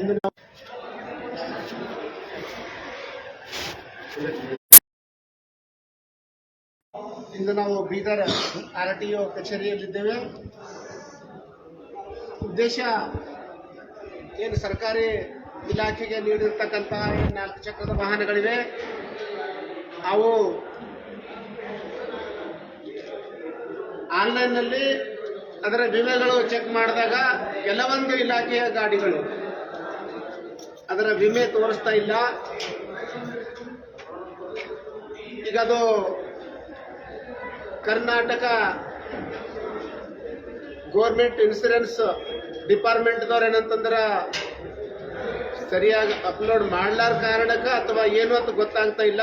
ಇಂದು ನಾವು ಇಂದು ನಾವು ಬೀದರ್ ಆರ್ ಟಿ ಒ ಕಚೇರಿಯಲ್ಲಿದ್ದೇವೆ. ಉದ್ದೇಶ ಏನು ಸರ್ಕಾರಿ ಇಲಾಖೆಗೆ ನೀಡಿರ್ತಕ್ಕಂತಹ ನಾಲ್ಕು ಚಕ್ರದ ವಾಹನಗಳಿವೆ. ಅವು ಆನ್ಲೈನ್ನಲ್ಲಿ ಅದರ ವಿಮೆಗಳು ಚೆಕ್ ಮಾಡಿದಾಗ ಕೆಲವೊಂದು ಇಲಾಖೆಯ ಗಾಡಿಗಳು ಅದರ ವಿಮೆ ತೋರಿಸ್ತಾ ಇಲ್ಲ. ಈಗ ಅದು ಕರ್ನಾಟಕ ಗೋರ್ಮೆಂಟ್ ಇನ್ಸೂರೆನ್ಸ್ ಡಿಪಾರ್ಟ್ಮೆಂಟ್ದವ್ರು ಏನಂತಂದ್ರೆ ಸರಿಯಾಗಿ ಅಪ್ಲೋಡ್ ಮಾಡ್ಲಾರ ಕಾರಣಕ್ಕ ಅಥವಾ ಏನು ಅಂತ ಗೊತ್ತಾಗ್ತಾ ಇಲ್ಲ.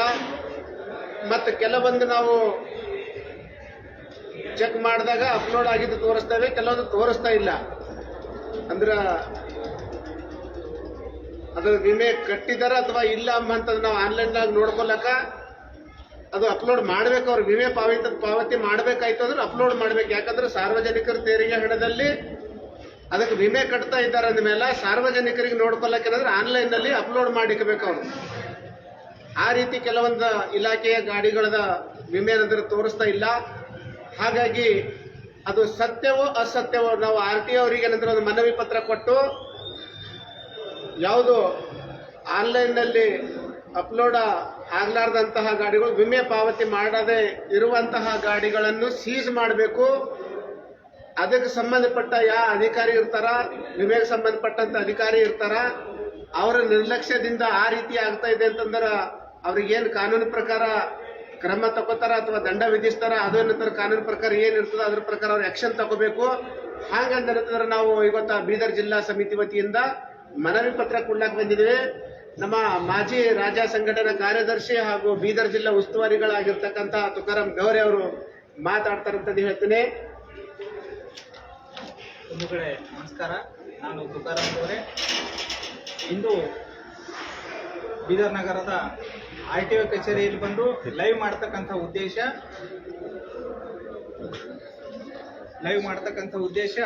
ಮತ್ತು ಕೆಲವೊಂದು ನಾವು ಚೆಕ್ ಮಾಡಿದಾಗ ಅಪ್ಲೋಡ್ ಆಗಿದ್ದು ತೋರಿಸ್ತೇವೆ, ಕೆಲವೊಂದು ತೋರಿಸ್ತಾ ಇಲ್ಲ. ಅಂದ್ರ ಅದ್ರ ವಿಮೆ ಕಟ್ಟಿದಾರ ಅಥವಾ ಇಲ್ಲ ಅಂತಂದ್ರೆ ನಾವು ಆನ್ಲೈನ್ದಾಗ ನೋಡ್ಕೊಳಕ ಅದು ಅಪ್ಲೋಡ್ ಮಾಡ್ಬೇಕು, ಅವ್ರ ವಿಮೆ ಪಾವತಿ ಪಾವತಿ ಮಾಡ್ಬೇಕಾಯ್ತು ಅಂದ್ರೆ ಅಪ್ಲೋಡ್ ಮಾಡ್ಬೇಕು. ಯಾಕಂದ್ರೆ ಸಾರ್ವಜನಿಕರ ತೆರಿಗೆ ಹಣದಲ್ಲಿ ಅದಕ್ಕೆ ವಿಮೆ ಕಟ್ತಾ ಇದ್ದಾರೆ ಅಂದಮೇಲೆ ಸಾರ್ವಜನಿಕರಿಗೆ ನೋಡ್ಕೊಳಕ್ಕೆ ಏನಂದ್ರೆ ಆನ್ಲೈನ್ನಲ್ಲಿ ಅಪ್ಲೋಡ್ ಮಾಡಿಕಬೇಕು ಅವರು. ಆ ರೀತಿ ಕೆಲವೊಂದು ಇಲಾಖೆಯ ಗಾಡಿಗಳದ ವಿಮೆ ಏನಂದ್ರೆ ತೋರಿಸ್ತಾ ಇಲ್ಲ. ಹಾಗಾಗಿ ಅದು ಸತ್ಯವೋ ಅಸತ್ಯವೋ ನಾವು ಆರ್ ಟಿ ಅವರಿಗೆ ಏನಂದ್ರೆ ಒಂದು ಮನವಿ ಪತ್ರ ಕೊಟ್ಟು ಯಾವುದು ಆನ್ಲೈನ್ನಲ್ಲಿ ಅಪ್ಲೋಡ್ ಆಗಲಾರ್ದಂತಹ ಗಾಡಿಗಳು, ವಿಮೆ ಪಾವತಿ ಮಾಡದೆ ಇರುವಂತಹ ಗಾಡಿಗಳನ್ನು ಸೀಸ್ ಮಾಡಬೇಕು. ಅದಕ್ಕೆ ಸಂಬಂಧಪಟ್ಟ ಯಾವ ಅಧಿಕಾರಿ ಇರ್ತಾರ, ವಿಮೆಗೆ ಸಂಬಂಧಪಟ್ಟಂತ ಅಧಿಕಾರಿ ಇರ್ತಾರ, ಅವರ ನಿರ್ಲಕ್ಷ್ಯದಿಂದ ಆ ರೀತಿ ಆಗ್ತಾ ಇದೆ ಅಂತಂದ್ರೆ ಅವ್ರಿಗೇನು ಕಾನೂನು ಪ್ರಕಾರ ಕ್ರಮ ತಗೋತಾರ ಅಥವಾ ದಂಡ ವಿಧಿಸ್ತಾರ, ಅದು ನಂತರ ಕಾನೂನು ಪ್ರಕಾರ ಏನು ಇರ್ತದ ಅದ್ರ ಪ್ರಕಾರ ಅವ್ರು ಆಕ್ಷನ್ ತಗೋಬೇಕು. ಹಾಗಂತ ನಾವು ಇವತ್ತ ಬೀದರ್ ಜಿಲ್ಲಾ ಸಮಿತಿ ವತಿಯಿಂದ ಮನವಿ ಪತ್ರ ಕೊಡ್ಲಾಕ್ ಬಂದಿದ್ದೇವೆ. ನಮ್ಮ ಮಾಜಿ ರಾಜ ಸಂಘಟನಾ ಕಾರ್ಯದರ್ಶಿ ಹಾಗೂ ಬೀದರ್ ಜಿಲ್ಲಾ ಉಸ್ತುವಾರಿಗಳಾಗಿರ್ತಕ್ಕಂಥ ತುಕಾರಾಮ್ ಗೌರಿ ಅವರು ಮಾತಾಡ್ತಾರಂತ ಹೇಳ್ತೇನೆ. ಒಂದು ಕಡೆ ನಮಸ್ಕಾರ. ನಾನು ತುಕಾರಾಮ್ ಗೌರೆ. ಇಂದು ಬೀದರ್ ನಗರದ ಆರ್ ಟಿ ಒ ಕಚೇರಿಯಲ್ಲಿ ಬಂದು ಲೈವ್ ಮಾಡ್ತಕ್ಕಂಥ ಉದ್ದೇಶ, ಲೈವ್ ಮಾಡ್ತಕ್ಕಂಥ ಉದ್ದೇಶ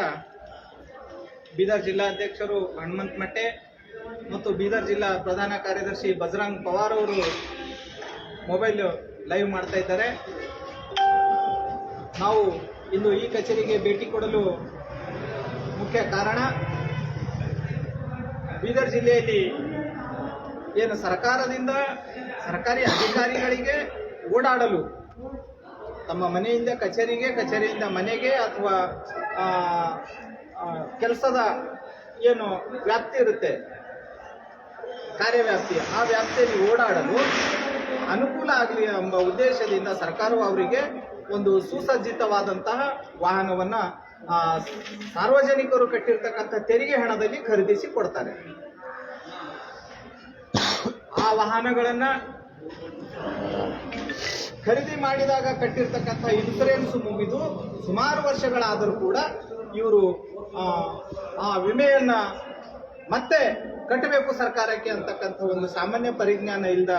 ಬೀದರ್ ಜಿಲ್ಲಾಧ್ಯಕ್ಷರು ಹನುಮಂತ ಮಟ್ಟೆ ಮತ್ತು ಬೀದರ್ ಜಿಲ್ಲಾ ಪ್ರಧಾನ ಕಾರ್ಯದರ್ಶಿ ಬಜರಂಗ್ ಪವಾರ್ ಅವರು ಮೊಬೈಲ್ ಲೈವ್ ಮಾಡ್ತಾ ಇದ್ದಾರೆ. ನಾವು ಇಂದು ಈ ಕಚೇರಿಗೆ ಭೇಟಿ ಕೊಡಲು ಮುಖ್ಯ ಕಾರಣ, ಬೀದರ್ ಜಿಲ್ಲೆಯಲ್ಲಿ ಏನು ಸರ್ಕಾರದಿಂದ ಸರ್ಕಾರಿ ಅಧಿಕಾರಿಗಳಿಗೆ ಓಡಾಡಲು ತಮ್ಮ ಮನೆಯಿಂದ ಕಚೇರಿಗೆ, ಕಚೇರಿಯಿಂದ ಮನೆಗೆ ಅಥವಾ ಕೆಲಸದ ಏನು ವ್ಯಾಪ್ತಿ ಇರುತ್ತೆ? ಕಾರ್ಯವ್ಯಾಪ್ತಿ. ಆ ವ್ಯಾಪ್ತಿಯಲ್ಲಿ ಓಡಾಡಲು ಅನುಕೂಲ ಆಗಲಿ ಎಂಬ ಉದ್ದೇಶದಿಂದ ಸರ್ಕಾರವು ಅವರಿಗೆ ಒಂದು ಸುಸಜ್ಜಿತವಾದಂತಹ ವಾಹನವನ್ನ ಸಾರ್ವಜನಿಕರು ಕಟ್ಟಿರ್ತಕ್ಕಂಥ ತೆರಿಗೆ ಹಣದಲ್ಲಿ ಖರೀದಿಸಿ ಕೊಡ್ತಾರೆ. ಆ ವಾಹನಗಳನ್ನ ಖರೀದಿ ಮಾಡಿದಾಗ ಕಟ್ಟಿರ್ತಕ್ಕಂಥ ಇನ್ಸೂರೆನ್ಸ್ ಮುಗಿದು ಸುಮಾರು ವರ್ಷಗಳಾದರೂ ಕೂಡ ಇವರು, ಆ ವಿಮೆಯನ್ನ ಮತ್ತೆ ಕಟ್ಟಬೇಕು ಸರ್ಕಾರಕ್ಕೆ ಅಂತಕ್ಕಂಥ ಒಂದು ಸಾಮಾನ್ಯ ಪರಿಜ್ಞಾನ ಇಲ್ಲದ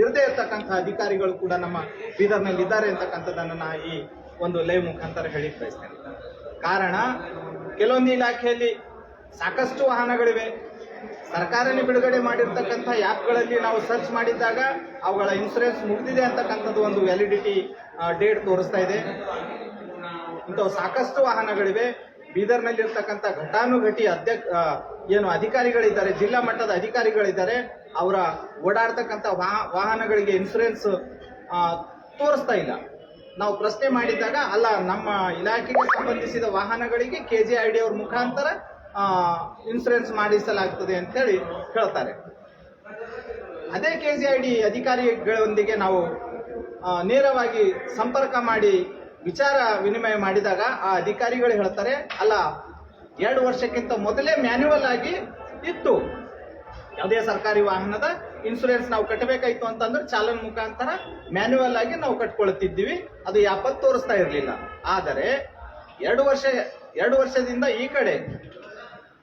ಇರದೇ ಇರತಕ್ಕಂಥ ಅಧಿಕಾರಿಗಳು ಕೂಡ ನಮ್ಮ ಬೀದರ್ನಲ್ಲಿ ಇದ್ದಾರೆ ಅಂತಕ್ಕಂಥದ್ದನ್ನು ನಾ ಈ ಒಂದು ಲೈವ್ ಮುಖಾಂತರ ಹೇಳಿ ಬಯಸ್ತೇನೆ. ಕಾರಣ, ಕೆಲವೊಂದು ಇಲಾಖೆಯಲ್ಲಿ ಸಾಕಷ್ಟು ವಾಹನಗಳಿವೆ. ಸರ್ಕಾರನೇ ಬಿಡುಗಡೆ ಮಾಡಿರ್ತಕ್ಕಂಥ ಆ್ಯಪ್ಗಳಲ್ಲಿ ನಾವು ಸರ್ಚ್ ಮಾಡಿದ್ದಾಗ ಅವುಗಳ ಇನ್ಸೂರೆನ್ಸ್ ಮುಗಿದಿದೆ ಅಂತಕ್ಕಂಥದ್ದು ಒಂದು ವ್ಯಾಲಿಡಿಟಿ ಡೇಟ್ ತೋರಿಸ್ತಾ ಇದೆ. ಇಂಥವು ಸಾಕಷ್ಟು ವಾಹನಗಳಿವೆ. ಬೀದರ್ನಲ್ಲಿರ್ತಕ್ಕಂಥ ಘಟಾನುಘಟಿ ಅಧ್ಯಕ್ಷ ಏನು ಅಧಿಕಾರಿಗಳಿದ್ದಾರೆ, ಜಿಲ್ಲಾ ಮಟ್ಟದ ಅಧಿಕಾರಿಗಳಿದ್ದಾರೆ, ಅವರ ಓಡಾಡ್ತಕ್ಕಂಥ ವಾಹ- ವಾಹನಗಳಿಗೆ ಇನ್ಸೂರೆನ್ಸ್ ತೋರಿಸ್ತಾ ಇಲ್ಲ. ನಾವು ಪ್ರಶ್ನೆ ಮಾಡಿದಾಗ, ಅಲ್ಲ, ನಮ್ಮ ಇಲಾಖೆಗೆ ಸಂಬಂಧಿಸಿದ ವಾಹನಗಳಿಗೆ ಕೆ ಜಿ ಐ ಡಿ ಅವ್ರ ಮುಖಾಂತರ ಇನ್ಸೂರೆನ್ಸ್ ಮಾಡಿಸಲಾಗ್ತದೆ ಅಂತೇಳಿ ಹೇಳ್ತಾರೆ. ಅದೇ ಕೆ ಜಿ ಐ ಡಿ ಅಧಿಕಾರಿಗಳೊಂದಿಗೆ ನಾವು ನೇರವಾಗಿ ಸಂಪರ್ಕ ಮಾಡಿ ವಿಚಾರ ವಿನಿಮಯ ಮಾಡಿದಾಗ ಆ ಅಧಿಕಾರಿಗಳು ಹೇಳ್ತಾರೆ, ಅಲ್ಲ, ಎರಡು ವರ್ಷಕ್ಕಿಂತ ಮೊದಲೇ ಮ್ಯಾನ್ಯುವಲ್ ಆಗಿ ಇತ್ತು. ಯಾವುದೇ ಸರ್ಕಾರಿ ವಾಹನದ ಇನ್ಸೂರೆನ್ಸ್ ನಾವು ಕಟ್ಟಬೇಕಾಯ್ತು ಅಂತಂದ್ರೆ ಚಾಲನ್ ಮುಖಾಂತರ ಮ್ಯಾನ್ಯುವಲ್ ಆಗಿ ನಾವು ಕಟ್ಕೊಳ್ತಿದ್ವಿ ಅದು ಯಾಪತ್ತು ತೋರಿಸ್ತಾ ಇರಲಿಲ್ಲ. ಆದರೆ, ಎರಡು ವರ್ಷ, ಎರಡು ವರ್ಷದಿಂದ ಈ ಕಡೆ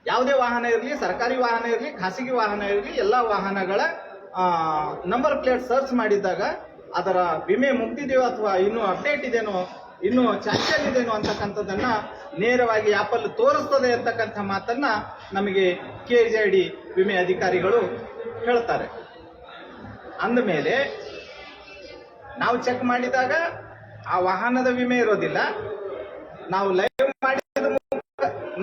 ಯಾವುದೇ ವಾಹನ ಇರಲಿ, ಸರ್ಕಾರಿ ವಾಹನ ಇರಲಿ, ಖಾಸಗಿ ವಾಹನ ಇರಲಿ, ಎಲ್ಲ ವಾಹನಗಳ ನಂಬರ್ ಪ್ಲೇಟ್ ಸರ್ಚ್ ಮಾಡಿದಾಗ ಅದರ ವಿಮೆ ಮುಗ್ದಿದೆಯೋ ಅಥವಾ ಇನ್ನೂ ಅಪ್ಡೇಟ್ ಇದೆಯೋ ಇನ್ನು ಚಾಲ್ತಿಯಲ್ಲಿ ಇದೇನು ಅಂತಕ್ಕಂಥದ್ದನ್ನ ನೇರವಾಗಿ ಆಪಲ್ ತೋರಿಸ್ತದೆ ಅಂತಕ್ಕಂಥ ಮಾತನ್ನ ನಮಗೆ ಕೆ ಜೆ ಡಿ ವಿಮೆ ಅಧಿಕಾರಿಗಳು ಹೇಳ್ತಾರೆ. ಅಂದಮೇಲೆ ನಾವು ಚೆಕ್ ಮಾಡಿದಾಗ ಆ ವಾಹನದ ವಿಮೆ ಇರೋದಿಲ್ಲ. ನಾವು ಲೈವ್ ಮಾಡಿದ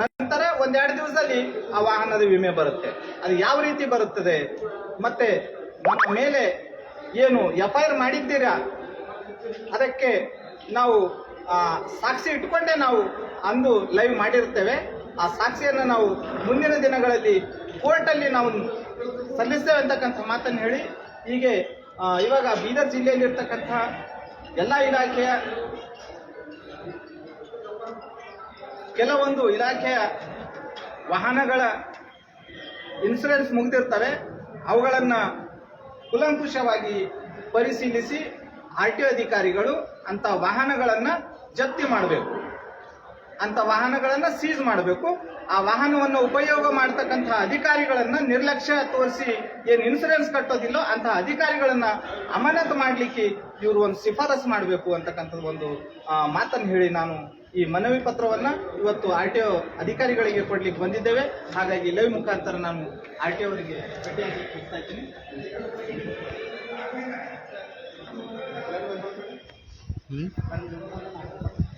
ನಂತರ ಒಂದೆರಡು ದಿವಸದಲ್ಲಿ ಆ ವಾಹನದ ವಿಮೆ ಬರುತ್ತೆ. ಅದು ಯಾವ ರೀತಿ ಬರುತ್ತದೆ? ಮತ್ತೆ ನಮ್ಮ ಮೇಲೆ ಏನು ಎಫ್ ಐ ಆರ್ ಮಾಡಿದ್ದೀರಾ? ಅದಕ್ಕೆ ನಾವು ಸಾಕ್ಷಿ ಇಟ್ಕೊಂಡೇ ನಾವು ಅಂದು ಲೈವ್ ಮಾಡಿರ್ತೇವೆ ಆ ಸಾಕ್ಷಿಯನ್ನು ನಾವು ಮುಂದಿನ ದಿನಗಳಲ್ಲಿ ಕೋರ್ಟಲ್ಲಿ ನಾವು ಸಲ್ಲಿಸ್ತೇವೆ ಅಂತಕ್ಕಂಥ ಮಾತನ್ನು ಹೇಳಿ, ಹೀಗೆ ಇವಾಗ ಬೀದರ್ ಜಿಲ್ಲೆಯಲ್ಲಿರ್ತಕ್ಕಂಥ ಎಲ್ಲ ಇಲಾಖೆಯ ಕೆಲವೊಂದು ಇಲಾಖೆಯ ವಾಹನಗಳ ಇನ್ಸೂರೆನ್ಸ್ ಮುಗಿದಿರ್ತವೆ. ಅವುಗಳನ್ನು ಕುಲಂಕುಷವಾಗಿ ಪರಿಶೀಲಿಸಿ ಆರ್ ಟಿ ಅಧಿಕಾರಿಗಳು ಅಂತ ವಾಹನಗಳನ್ನು ಜಪ್ತಿ ಮಾಡಬೇಕು. ಅಂತ ವಾಹನಗಳನ್ನು ಸೀಸ್ ಮಾಡಬೇಕು. ಆ ವಾಹನವನ್ನು ಉಪಯೋಗ ಮಾಡ್ತಕ್ಕಂಥ ಅಧಿಕಾರಿಗಳನ್ನ ನಿರ್ಲಕ್ಷ್ಯ ತೋರಿಸಿ ಏನು ಇನ್ಸೂರೆನ್ಸ್ ಕಟ್ಟೋದಿಲ್ಲೋ ಅಂತಹ ಅಧಿಕಾರಿಗಳನ್ನ ಅಮಾನತು ಮಾಡಲಿಕ್ಕೆ ಇವರು ಒಂದು ಶಿಫಾರಸ್ ಮಾಡಬೇಕು ಅಂತಕ್ಕಂಥದ್ದು ಒಂದು ಮಾತನ್ನು ಹೇಳಿ ನಾನು ಈ ಮನವಿ ಪತ್ರವನ್ನ ಇವತ್ತು ಆರ್ ಟಿ ಒ ಅಧಿಕಾರಿಗಳಿಗೆ ಕೊಡ್ಲಿಕ್ಕೆ ಬಂದಿದ್ದೇವೆ. ಹಾಗಾಗಿ ಲೈವ್ ಮುಖಾಂತರ ನಾನು ಆರ್ ಟಿ ಅವರಿಗೆ ಭೇಟಿಯಾಗಿ ಹೋಗ್ತಾ ಇದ್ದೀನಿ.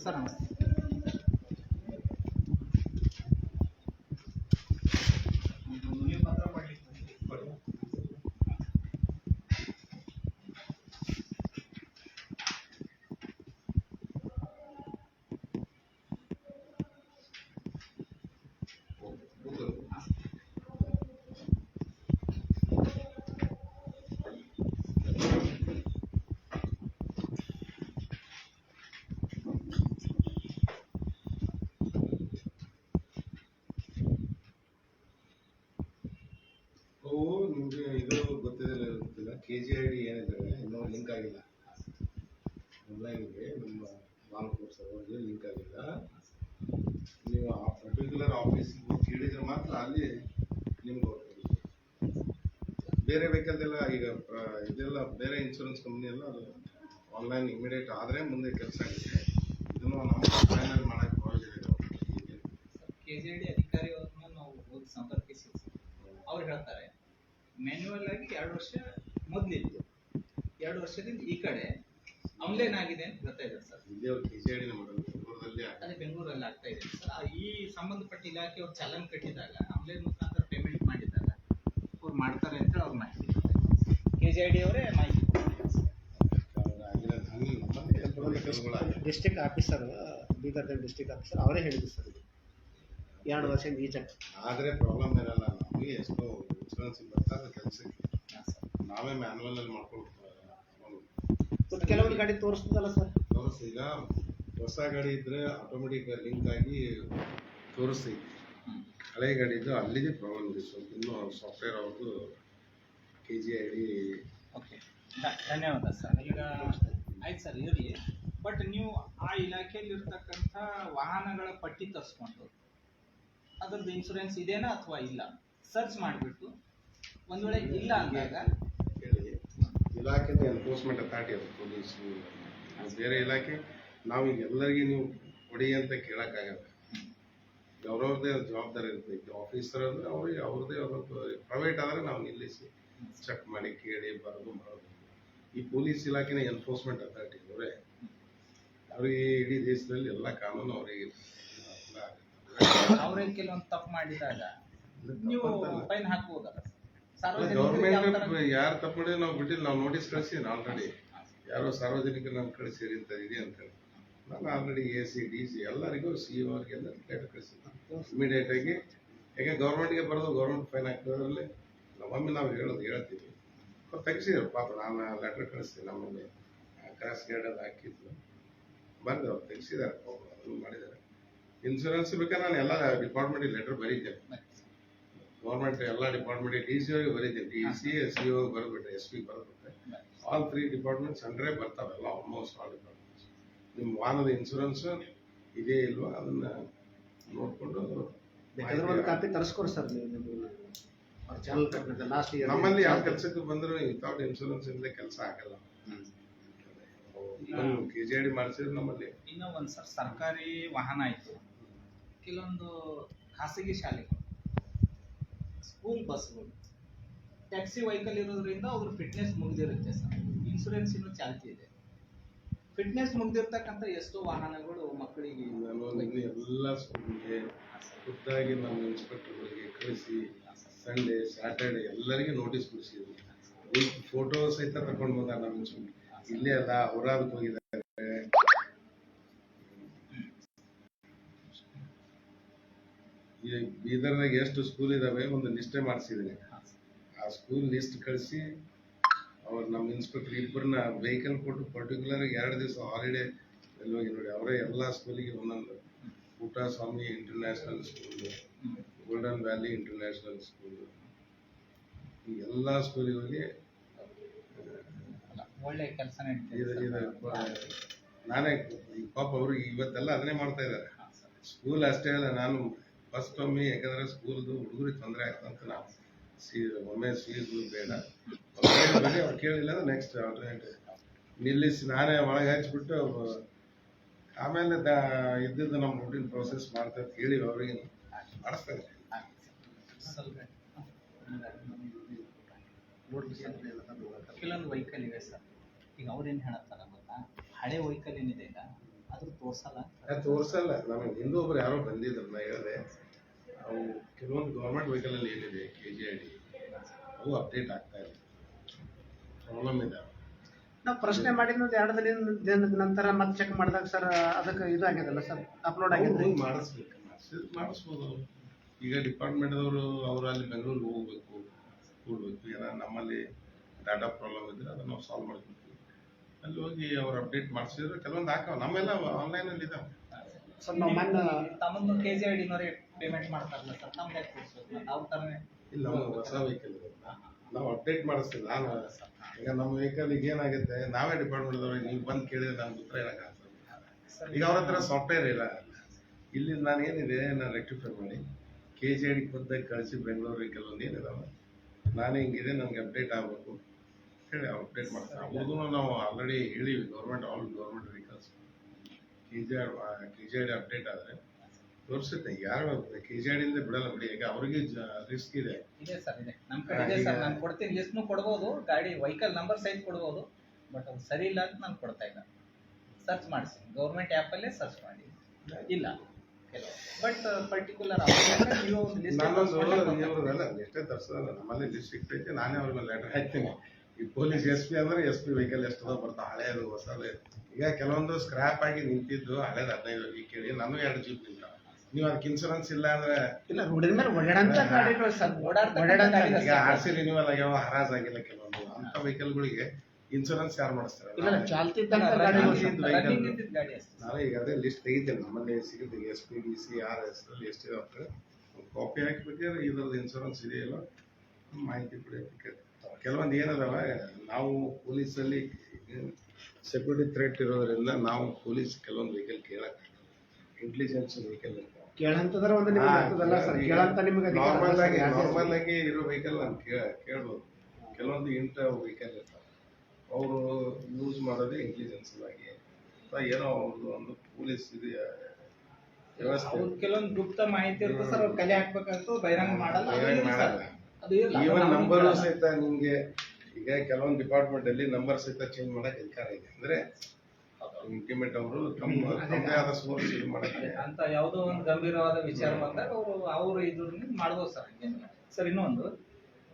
ಸರ್ ನಮಸ್ತೆ ನೀವು ಪತ್ರ ಮಾಡ್ಲಿಕ್ಕೆ ಅವು ನಿಮ್ಗೆ ಇದು ಗೊತ್ತಿಲ್ಲ ಗೊತ್ತಿಲ್ಲ ಕೆ ಜಿ ಐ ಡಿ ಏನಿದ್ದಾರೆ ಇನ್ನೂ ಲಿಂಕ್ ಆಗಿಲ್ಲ ಆನ್ಲೈನ್ಗೆ ನಿಮ್ಮ ನಾಲ್ಕು ಸರ್ವರ್ಗೆ ಲಿಂಕ್ ಆಗಿಲ್ಲ ನೀವು ಆ ಪರ್ಟಿಕ್ಯುಲರ್ ಆಫೀಸ್ಗೆ ಕೇಳಿದ್ರೆ ಮಾತ್ರ ಅಲ್ಲಿ ನಿಮ್ಗೆ ಗೊತ್ತಿಲ್ಲ ಬೇರೆ ವೆಹಿಕಲ್ದೆಲ್ಲ ಈಗ ಪ್ರ- ಇದೆಲ್ಲ ಬೇರೆ ಎಲ್ಲ ಅದು ಆನ್ಲೈನ್ ಇಮಿಡಿಯೇಟ್ ಆದರೆ ಮುಂದೆ ಕೆಲಸ ಆಗುತ್ತೆ. ಇದನ್ನು ನಾವು ಆನ್ಲೈನಲ್ಲಿ ಮಾಡಕ್ಕೆ ಹೊರಗಿದೆ ಕೆ ಜಿ ಡಿ ಅಧಿಕಾರಿಗಳನ್ನ ನಾವು ಹೋಗಿ ಸಂಪರ್ಕಿಸಿ ಅವ್ರು ಹೇಳ್ತಾರೆ ಮ್ಯಾನ್ಯುವಲ್ ಆಗಿ ಎರಡು ವರ್ಷ ಮೊದಲಿತ್ತು ಎರಡು ವರ್ಷದಿಂದ ಈ ಕಡೆ. ಆನ್ಲೈನ್ ಆಗಿದೆ ಅಂತ ಹೇಳ್ತಾ ಇದ್ದಾರೆ ಸರ್. ಇದೇ ಕೆ ಜಿ ಡಿ ಮಾಡೋದು ಬೆಂಗಳೂರಲ್ಲಿ ಅದೇ ಬೆಂಗಳೂರಲ್ಲಿ ಆಗ್ತಾ ಇದೆ ಸರ್. ಆ ಈ ಸಂಬಂಧಪಟ್ಟ ಇಲಾಖೆ ಅವ್ರು ಚಲನ್ ಕಟ್ಟಿದಾಗ ಆನ್ಲೈನ್ ಮುಖಾಂತರ ಪೇಮೆಂಟ್ ಮಾಡಿದಾಗ ಅವ್ರು ಮಾಡ್ತಾರೆ ಅಂತ ಅವ್ರು ಮಾಹಿತಿ ಕೆ ಜೆ ಡಿ ಅವರೇ ಮಾಹಿತಿ. District officer Bidar district officer ಅವರೇ ಹೇಳಿದ್ರು ಸರ್ ಇದು. ಎರಡು ವರ್ಷ ಈಚೆ ಆದರೆ ಪ್ರಾಬ್ಲಮ್ ಇರಲ್ಲ ನಮಗೆ ಎಷ್ಟೋ ಇನ್ಶೂರೆನ್ಸ್ ಬರ್ತಾರೆ ಕೆಲಸಕ್ಕೆ. ನಾವೇ ಮ್ಯಾನ್ಯಲಲ್ಲಿ ಮಾಡ್ಕೊಳ್ತೀವಿ ಕೆಲವೊಂದು ಗಾಡಿ ತೋರಿಸ್ತದಲ್ಲ ಸರ್? ತೋರಿಸಿ ಈಗ ಹೊಸ ಗಾಡಿ ಇದ್ರೆ ಆಟೋಮೆಟಿಕ್ ಲಿಂಕ್ ಆಗಿ ತೋರಿಸಿ. ಹಳೆ ಗಾಡಿ ಇದ್ದು ಅಲ್ಲಿಗೆ ಪ್ರಾಬ್ಲಮ್ ಇದೆ. ಸ್ವಲ್ಪ ಇನ್ನೂ ಸಾಫ್ಟ್ವೇರ್ ಅವ್ರದ್ದು K G I D okay ಧನ್ಯವಾದ ಸರ್. ಈಗ ಆಯ್ತು ಸರ್ ಇರಲಿ. ಬಟ್ ನೀವು ಆ ಇಲಾಖೆಯಲ್ಲಿ ಇರ್ತಕ್ಕಂಥ ವಾಹನಗಳ ಪಟ್ಟಿ ತರಿಸ್ಕೊಂಡು ಅದ್ರದ್ದು ಇನ್ಶೂರೆನ್ಸ್ ಇದೇನಾ ಅಥವಾ ಇಲ್ಲ? ಸರ್ಚ್ ಮಾಡಿಬಿಟ್ಟು ಒಂದು ವೇಳೆ ಇಲ್ಲ ಅಂದಾಗ? ಹೇಳಿ. ಇಲಾಖೆದ ಎನ್ಫೋರ್ಸ್ಮೆಂಟ್ ಅಥಾರಿಟಿ ಅದು ಪೊಲೀಸ್ ಬೇರೆ ಇಲಾಖೆ. ನಾವು ಈಗ ಎಲ್ಲರಿಗೆ ನೀವು ಕೊಡಿ ಅಂತ ಕೇಳೋಕ್ಕಾಗಲ್ಲ. ಅವ್ರವ್ರದ್ದೇ ಜವಾಬ್ದಾರಿ ಇರ್ತೈತಿ. ಆಫೀಸರ್ ಅಂದ್ರೆ ಅವ್ರಿಗೆ ಅವ್ರದ್ದೇ ಅವ್ರದ್ದು ಪ್ರೈವೇಟ್ ಆದರೆ ನಾವು ನಿಲ್ಲಿಸಿ. ಚೆಕ್ ಮಾಡಿ ಕೇಳಿ ಬರೋದು ಮಾಡೋದು. ಈ ಪೊಲೀಸ್ ಇಲಾಖೆನ ಎನ್ಫೋರ್ಸ್ಮೆಂಟ್ ಅಥಾರಿಟಿ ಅವರೇ ಅವರಿಗೆ ಇಡೀ ದೇಶದಲ್ಲಿ ಎಲ್ಲ ಕಾನೂನು ಅವರಿಗೆ. ಅವರೇ ಕೆಲವೊಂದು ತಪ್ಪು ಮಾಡಿದಾಗ ನೀವು ಫೈನ್ ಯಾವ ಗೌರ್ಮೆಂಟ್ ಯಾರು ತಪ್ಪು ಮಾಡಿದ್ರೆ ನಾವು ಬಿಟ್ಟಿಲ್ಲ ನಾವು ನೋಟಿಸ್ ಕಳಿಸಿದ್ವಿ ಆಲ್ರೆಡಿ ಯಾರೋ ಸಾರ್ವಜನಿಕ ನಾನು ಕಳಿಸಿರಿ ಅಂತ ಇದೆ ಅಂತ ಹೇಳಿ. ನಾನು already A C D C ಎಲ್ಲರಿಗೂ ಸಿ ಇ ಅವ್ರಿಗೆಲ್ಲ ಲೆಟರ್ ಕಳಿಸಿದ್ದೆ ಇಮಿಡಿಯೇಟ್ ಆಗಿ ಯಾಕೆ ಗೌರ್ಮೆಂಟ್ಗೆ ಬರೋದು ಗೌರ್ಮೆಂಟ್ ಫೈನ್ ಹಾಕೋದ್ರಲ್ಲಿ ಒಮ್ಮೆ ನಾವು ಹೇಳೋದು ಹೇಳ್ತೀವಿ. ತೆಗ್ಸಿದ್ರು ಪಾಪ ನಾನು ಲೆಟ್ರ್ ಕಳಿಸ್ತೀನಿ ನಮ್ಮಲ್ಲಿ ಕ್ರಾಸ್ ಗೈಡ್ ಅದು ಹಾಕಿದ್ದು ಬಂದು ಅವ್ರು ತೆಗೆಸಿದ್ದಾರೆ ಪಾಪ, ಅದನ್ನು ಮಾಡಿದ್ದಾರೆ. ಇನ್ಸೂರೆನ್ಸ್ ಬೇಕಾದ್ರೆ ನಾನು ಎಲ್ಲ ಡಿಪಾರ್ಟ್ಮೆಂಟಿಗೆ ಲೆಟ್ರ್ ಬರೀತೇನೆ ಗೌರ್ಮೆಂಟ್ ಎಲ್ಲ ಡಿಪಾರ್ಟ್ಮೆಂಟಿಗೆ ಡಿ ಸಿ ಓಗೆ ಬರೀತೇನೆ ಡಿ ಸಿ ಎಸ್ ಸಿ ಓಗೆ ಬರ್ಬಿಟ್ರೆ ಎಸ್ ಪಿ ಬರೆದ್ಬಿಟ್ರೆ ಆಲ್ ತ್ರೀ ಡಿಪಾರ್ಟ್ಮೆಂಟ್ಸ್ ಅಂಡ್ರೆ ಬರ್ತಾವೆಲ್ಲ ಆಲ್ಮೋಸ್ಟ್ ಆಲ್ ಡಿಪಾರ್ಟ್ಮೆಂಟ್ಸ್ ನಿಮ್ಮ ವಾಹನದ ಇನ್ಸೂರೆನ್ಸ್ ಇದೆಯೇ ಇಲ್ವಾ? ಅದನ್ನ ನೋಡಿಕೊಂಡು ಕಾಪಿ ತರಿಸ್ಕೊಡಿ ಸರ್ ನೀವು ಚಾನಲ್ ಕಟ್ಟಿದ ಲಾಸ್ಟ್ ಇಯರ್ ನಮ್ಮಲ್ಲಿ ಯಾವ ಕೆಲಸಕ್ಕೆ ಬಂದರೂ ವಿತೌಟ್ ಇನ್ಶೂರೆನ್ಸ್ ಇಲ್ಲದೆ ಕೆಲಸ ಆಗಲ್ಲ. ಕೆ ಜಿ ಡಿ ಮಾಡಿಸಿದ್ರು ನಮ್ಮಲ್ಲಿ. ಇನ್ನೂ ಒಂದು ಸರ್ ಸರ್ಕಾರಿ ವಾಹನ ಆಯಿತು. ಕೆಲವೊಂದು ಖಾಸಗಿ ಶಾಲೆಗಳು ಸ್ಕೂಲ್ ಬಸ್ಗಳು ಟ್ಯಾಕ್ಸಿ ವೆಹಿಕಲ್ ಇರೋದ್ರಿಂದ ಅವ್ರ ಫಿಟ್ನೆಸ್ ಮುಗ್ದಿರುತ್ತೆ ಸರ್. ಇನ್ಶೂರೆನ್ಸ್ ಇನ್ನೂ ಚಾಲ್ತಿ ಇದೆ. ಫಿಟ್ನೆಸ್ ಮುಗ್ದಿರ್ತಕ್ಕಂಥ ಎಷ್ಟೋ ವಾಹನಗಳು ಮಕ್ಕಳಿಗೆ ಎಲ್ಲ ಸ್ಕೂಲ್ಗೆ ಖುದ್ದಾಗಿ ನಮ್ಮ ಇನ್ಸ್ಪೆಕ್ಟರ್ಗಳಿಗೆ ಕಳಿಸಿ ಸಂಡೇ ಸ್ಯಾಟರ್ಡೆ ಎಲ್ಲರಿಗೂ ನೋಟಿಸ್ ಕೊಡಿಸಿದ್ವಿ ಫೋಟೋ ಸಹಿತ ನಮ್ಮ ಇನ್ಸ್ಪೆಕ್ಟರ್ ಇಲ್ಲೇ ಅಲ್ಲ ಔರಾದಕ್ಕೆ ಹೋಗಿದ್ದಾರೆ. ಈ ಬೀದರ್ನಾಗ ಎಷ್ಟು ಸ್ಕೂಲ್ ಇದಾವೆ ಒಂದು ಲಿಸ್ಟೇ ಮಾಡಿಸಿದ್ದೀನಿ. ಆ ಸ್ಕೂಲ್ ಲಿಸ್ಟ್ ಕಳಿಸಿ, ಅವ್ರು ನಮ್ಮ ಇನ್ಸ್ಪೆಕ್ಟರ್ ಇಬ್ಬರನ್ನ ವೆಹಿಕಲ್ ಕೊಟ್ಟು ಪರ್ಟಿಕ್ಯುಲರ್ ಎರಡು ದಿವಸ ಹಾಲಿಡೇ ಎಲ್ಲಿ ಹೋಗಿ ನೋಡಿ. ಅವರೇ ಎಲ್ಲ ಸ್ಕೂಲಿಗೆ ಒಂದೊಂದು. ಊಟ Swami international school golden valley international school ಈ ಎಲ್ಲ ಸ್ಕೂಲಿಗೆ ಒಳ್ಳೆ ಕೆಲಸ ನಾನೇ ಈ ಪಾಪ ಅವರು ಇವತ್ತೆಲ್ಲ ಅದನ್ನೇ ಮಾಡ್ತಾ ಇದ್ದಾರೆ. ಸ್ಕೂಲ್ ಅಷ್ಟೇ ಅಲ್ಲ ನಾನು ಫಸ್ಟ್ ಒಮ್ಮೆ ಯಾಕಂದ್ರೆ ಸ್ಕೂಲ್ದು ಹುಡುಗರಿಗೆ ತೊಂದರೆ ಆಗ್ತಂತ ನಾವು ಸಿ ಒಮ್ಮೆ ಸೀಸ್ ಬೇಡ. ಅವ್ರು ಕೇಳಿಲ್ಲ ಅಂದ್ರೆ ನೆಕ್ಸ್ಟ್ ಆಲ್ಟರ್ನೇಟಿವ್ ನಿಲ್ಲಿಸಿ ನಾನೇ ಒಳಗೆ ಹಚ್ಬಿಟ್ಟು ಆಮೇಲೆ ದ ಇದ್ದಿದ್ದು ನಮ್ಮ ರೂಟೀನ್ ಪ್ರೋಸೆಸ್ ಮಾಡ್ತಾ ಅಂತ ಹೇಳಿ ಅವ್ರಿಗೆ ಮಾಡಿಸ್ತಾರೆ ಸ್ವಲ್ಪ ಕೆಲವೊಂದು ವೆಹಿಕಲ್ ಇವೆ ಸರ್. ಈಗ ಅವ್ರೇನು ಹೇಳತ್ತಾರ ಗೊತ್ತಾ? ಹಳೆ ವೆಹಿಕಲ್ ಏನಿದೆ ಈಗ? ಅದ್ರ ತೋರ್ಸಲ್ಲ ಅದು ತೋರ್ಸಲ್ಲ. ನಮಗೆ ಹಿಂದೂ ಒಬ್ರು ಯಾರೋ ಬಂದಿದ್ರು ನಾ ಹೇಳಿದೆ. ಅವು ಕೆಲವೊಂದು ಗೌರ್ಮೆಂಟ್ ವೆಹಿಕಲಲ್ಲಿ ಏನಿದೆ ಕೆ ಜಿ ಐ ಡಿ ಅವು ಅಪ್ಡೇಟ್ ಆಗ್ತಾ ಇದೆ. ಪ್ರಾಬ್ಲಮ್ ಇದೆ. ನಾವು ಪ್ರಶ್ನೆ ಮಾಡಿದ ಎರಡು ದಿನ ದಿನದ ನಂತರ ಮತ್ತೆ ಚೆಕ್ ಮಾಡಿದಾಗ ಸರ್ ಅದಕ್ಕೆ ಇದು ಆಗ್ಯದಲ್ಲ ಸರ್ ಅಪ್ಲೋಡ್ ಆಗಿದೆ ಮಾಡಿಸ್ಬೇಕು. ಮಾಡಿಸ್ಬೋದು. ಈಗ ಡಿಪಾರ್ಟ್ಮೆಂಟ್ದವರು ಅವರು ಅಲ್ಲಿ ಬೆಂಗಳೂರಿಗೆ ಹೋಗ್ಬೇಕು ಕೂಡಬೇಕು. ಏನಾರ ನಮ್ಮಲ್ಲಿ ಡಾಟಾ ಪ್ರಾಬ್ಲಮ್ ಇದ್ರೆ ಅದನ್ನ ನಾವು ಸಾಲ್ವ್ ಮಾಡ್ಬೇಕು ಅಲ್ಲಿ ಹೋಗಿ ಅವ್ರು ಅಪ್ಡೇಟ್ ಮಾಡಿಸಿದ್ರೆ ಕೆಲವೊಂದು ಹಾಕವ. ನಮ್ಮೆಲ್ಲ ಆನ್ಲೈನಲ್ಲಿ ಇದಾವೆ. ಸರ್ ನಾವು ಮೊನ್ನೆ ಕೆ ಜಿ ಐ ಡಿನವರೇ ಪೇಮೆಂಟ್ ಮಾಡ್ತಾರಲ್ಲ ಸರ್ ನಮ್ಗೆ ನಾವು ಥರನೇ ಇಲ್ಲ ಹೊಸ ವೆಹಿಕಲ್ ನಾವು ಅಪ್ಡೇಟ್ ಮಾಡಿಸ್ತೀವಿ ನಾನು ಈಗ ನಮ್ಮ ವೆಹಿಕಲ್ ಈಗ ಏನಾಗುತ್ತೆ? ನಾವೇ ಡಿಪಾರ್ಟ್ಮೆಂಟ್ದವ್ರಿಗೆ ನೀವು ಬಂದು ಕೇಳಿದ್ರೆ ನಮ್ಗೆ ಉತ್ತರ ಸರ್. ಈಗ ಅವ್ರ ಹತ್ರ ಸಾಫ್ಟ್ವೇರ್ ಇಲ್ಲ. ಇಲ್ಲಿ ನಾನು ಏನಿದೆ ನಾನು ರೆಕ್ಟಿಫೈ ಮಾಡಿ. ಕೆ ಜಿ ಐಡಿ ಖುದ್ದಾಗಿ ಕಳಿಸಿ ಬೆಂಗಳೂರಿಗೆ ಕೆಲವೊಂದು ಏನಿದಾವೆ ನಾನು ಹಿಂಗಿದೆ ನಮ್ಗೆ ಅಪ್ಡೇಟ್ ಆಗಬೇಕು. ಹೇಳಿ ಅಪ್ಡೇಟ್ ಮಾಡ್ತಾರೆ ಅವ್ರಿಗೂ ನಾವು already ಹೇಳಿವಿ government all government vehicles K G K G ID update ಆದರೆ ತೋರಿಸುತ್ತೆ. ಯಾರು ಕೆ ಜಿ ಐಡಿಯಿಂದ ಬಿಡಲ್ಲ ಬಿಡಿ. ಈಗ ಅವ್ರಿಗೆ ರಿಸ್ಕ್ ಇದೆ. ಇದೆ ಸರ್ ಇದೆ. ನಮ್ಮ ಕಡೆ ಇದೆ ಸರ್. ನಾನು ಕೊಡ್ತೀನಿ. ಲಿಸ್ಟ್ನು ಕೊಡ್ಬೋದು. ಗಾಡಿ ವೆಹಿಕಲ್ ನಂಬರ್ ಸಹಿತ ಕೊಡ್ಬೋದು. ಬಟ್ ಅದು ಸರಿ ಇಲ್ಲ ಅಂತ ನಾನು ಕೊಡ್ತಾ ಇಲ್ಲ. ಸರ್ಚ್ ಮಾಡಿಸಿ ಗೌರ್ಮೆಂಟ್ ಆ್ಯಪಲ್ಲೇ ಸರ್ಚ್ ಮಾಡಿ. ಇಲ್ಲ. ಕೆಲವು ಬಟ್ ಪರ್ಟಿಕ್ಯುಲರ್ ಇವ್ರದಲ್ಲ ಎಷ್ಟೇ ತರ್ಸೋದಲ್ಲ ನಮ್ಮಲ್ಲಿ ಡಿಸ್ಟ್ರಿಕ್ಟ್ ಐತಿ ನಾನೇ ಅವ್ರಿಗೆ ಲೆಟರ್ ಹಾಕ್ತೀನಿ. ಈ ಪೊಲೀಸ್ ಎಸ್ ಪಿ ಅಂದ್ರೆ ಎಸ್ ಪಿ ವೆಹಿಕಲ್ ಎಷ್ಟದ ಬರ್ತಾ ಹಳೇದು ಹೊಸದು. ಈಗ ಕೆಲವೊಂದು ಸ್ಕ್ರಾಪ್ ಆಗಿ ನಿಂತಿದ್ದು ಹಳೇದು ಹದಿನೈದು ಈ ಕೇಳಿ ನಾನು ಎರಡು ಜೀಪ್ ನಿಂತಾವ ನೀವು ಅದಕ್ಕೆ ಇನ್ಸೂರೆನ್ಸ್ ಇಲ್ಲ ಅಂದ್ರೆ ಇಲ್ಲ ರೋಡಿನ ಮೇಲೆ ಓಡಾಡಂತ ಗಾಡಿಗಳು ಸರ್ ಓಡಾಡಂತ ಈಗ ಆರ್ ಸಿ ರಿನ್ಯೂವಲ್ ಆಗ್ಯಾವ ಹರಾಜ್ ಆಗಿಲ್ಲ ಕೆಲವೊಂದು. ಅಂತ ವೆಹಿಕಲ್ಗಳಿಗೆ ಇನ್ಸೂರೆನ್ಸ್ ಯಾರು ಮಾಡಿಸ್ತಾರೆ? ಇಲ್ಲ ಚಾಲ್ತಿ ನಾನು ಈಗ ಅದೇ ಲಿಸ್ಟ್ ತೆಗಿತೇನೆ ನಮ್ಮಲ್ಲಿ ಸಿಗುತ್ತೆ S P D C R S ಅಲ್ಲಿ ಎಷ್ಟಿದೆ ಕಾಪಿ ಹಾಕಿಬೇಕಾದ್ರೆ ಇದ್ರದ್ದು ಇನ್ಶೂರೆನ್ಸ್ ಇದೆಯಲ್ಲ ಮಾಹಿತಿ ಪಡೆಯಬೇಕು ಕೆಲವೊಂದು ಏನದಲ್ಲ ನಾವು ಪೊಲೀಸಲ್ಲಿ ಸೆಕ್ಯೂರಿಟಿ ಥ್ರೆಟ್ ಇರೋದ್ರಿಂದ ನಾವು ಪೊಲೀಸ್ ಕೆಲವೊಂದು ವೆಹಿಕಲ್ ಕೇಳಕ್ಕೆ ಇಂಟೆಲಿಜೆನ್ಸ್ ವೆಹಿಕಲ್ ಕೇಳಂತಂದ್ರೆ ಒಂದು ನಿಮ್ಗೆ ಆಗ್ತದಲ್ಲ ಸರ್. ಕೇಳಂತ ನಿಮ್ಗೆ ಅಧಿಕಾರ ಅಲ್ಲ ನಾರ್ಮಲ್ ಆಗಿ ನಾರ್ಮಲ್ ಆಗಿ ಇರೋ ವೆಹಿಕಲ್ ನಾನು ಕೇಳ ಕೇಳ್ಬೋದು. ಕೆಲವೊಂದು ಇಂಥ ವೆಹಿಕಲ್ ಇರ್ತಾವೆ. ಅವರು ಯೂಸ್ ಮಾಡೋದೇ ಇಂಟೆಲಿಜೆನ್ಸ್ ಆಗಿ ಏನೋ ಅವ್ರದ್ದು ಒಂದು ಪೊಲೀಸ್ ಇದು ವ್ಯವಸ್ಥೆ. ಕೆಲವೊಂದು ಗುಪ್ತ ಮಾಹಿತಿ ಇರುತ್ತೆ ಸರ್ ಅವ್ರು ಕಲೆ ಹಾಕ್ಬೇಕಾಗ್ತದೆ ಬಹಿರಂಗ ಮಾಡಲ್ಲ ಬಹಿರಂಗ. ಮಾಡಲ್ಲ. ಈವನ್ ನಂಬರ್ ಸಹಿತ ನಿಮ್ಗೆ ಈಗ ಕೆಲವೊಂದು ಡಿಪಾರ್ಟ್ಮೆಂಟ್ ಅಲ್ಲಿ ನಂಬರ್ ಸಹಿತ ಚೇಂಜ್ ಮಾಡಕ್ ಅಧಿಕಾರ ಇದೆ. ಅಂದ್ರೆ ಇಂಟಿಮೇಟ್ ಅವರು ತಮ್ಮ ತಮ್ಮದೇ ಆದ ಸೋರ್ಸ್ ಇದು ಮಾಡಕ್ಕೆ ಅಂತ ಯಾವುದೋ ಒಂದು ಗಂಭೀರವಾದ ವಿಚಾರ ಬಂದಾಗ ಅವರು ಅವರು ಇದ್ರ ಮಾಡ್ಬೋದು ಸರ್ ಸರ್ ಇನ್ನೊಂದು